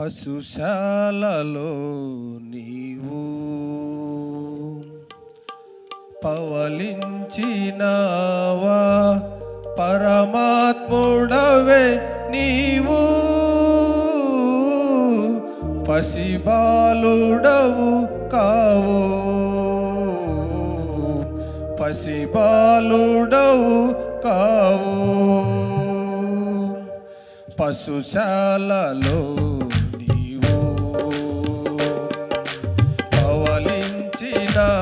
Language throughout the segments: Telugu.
పశుశాలలో నీవు పవలించినావా? పరమాత్ముడవే నీవు. పసిబాలుడవు కావు. పసిబాలుడవు కావు. పశుశాలలో పవలించినావా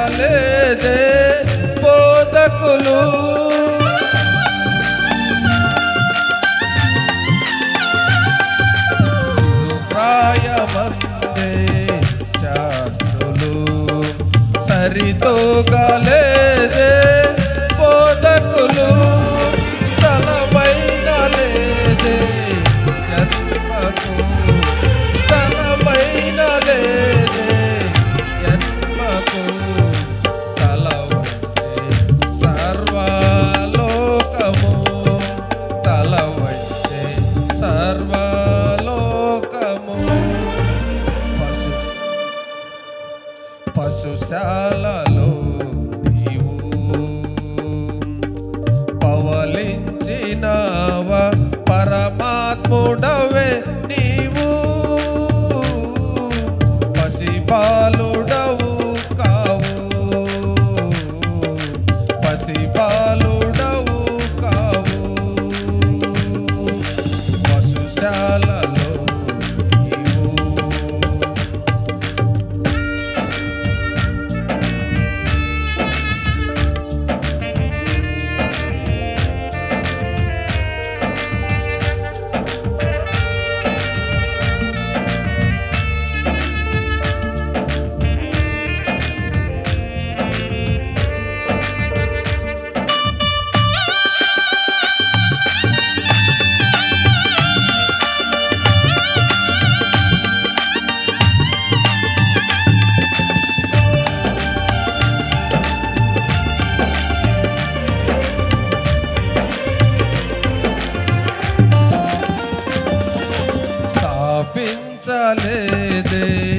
కలేదే బోధకులు. ప్రాయమందే శాస్త్రులు. సరితో పశుశాలలో నీవు పవలించినావా? పరమాత్ముడవే నీవు. పసిపాలు डाले दे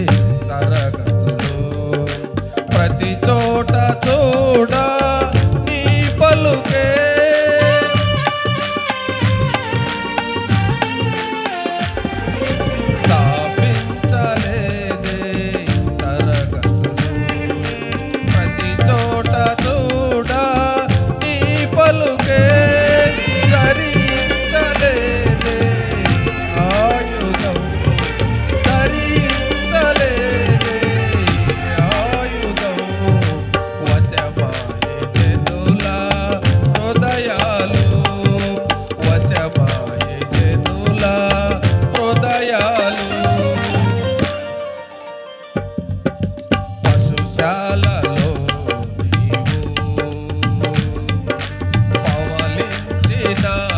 it up.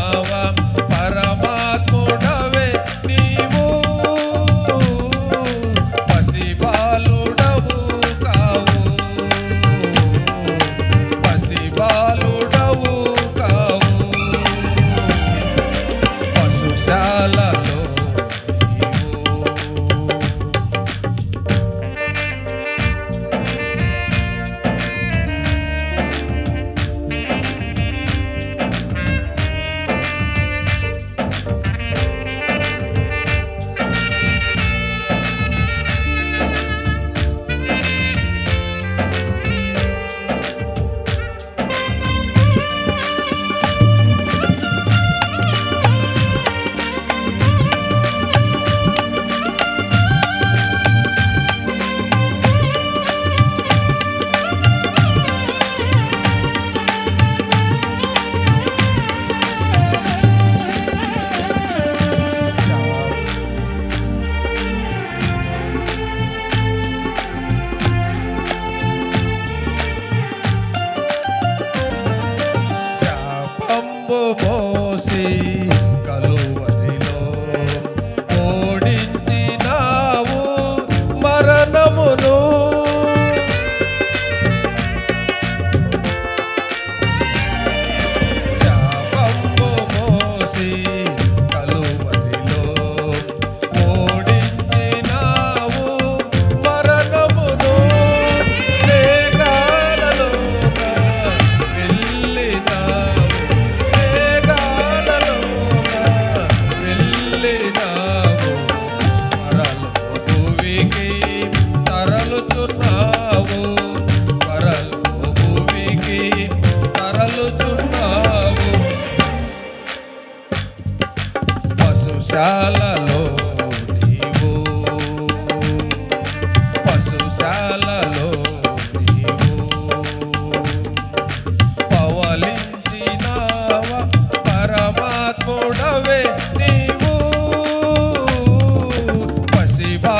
போ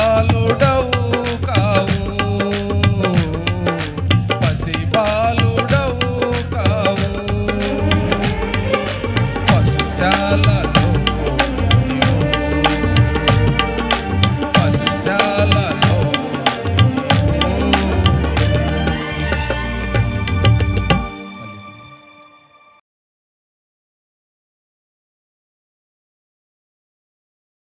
బాలుడవు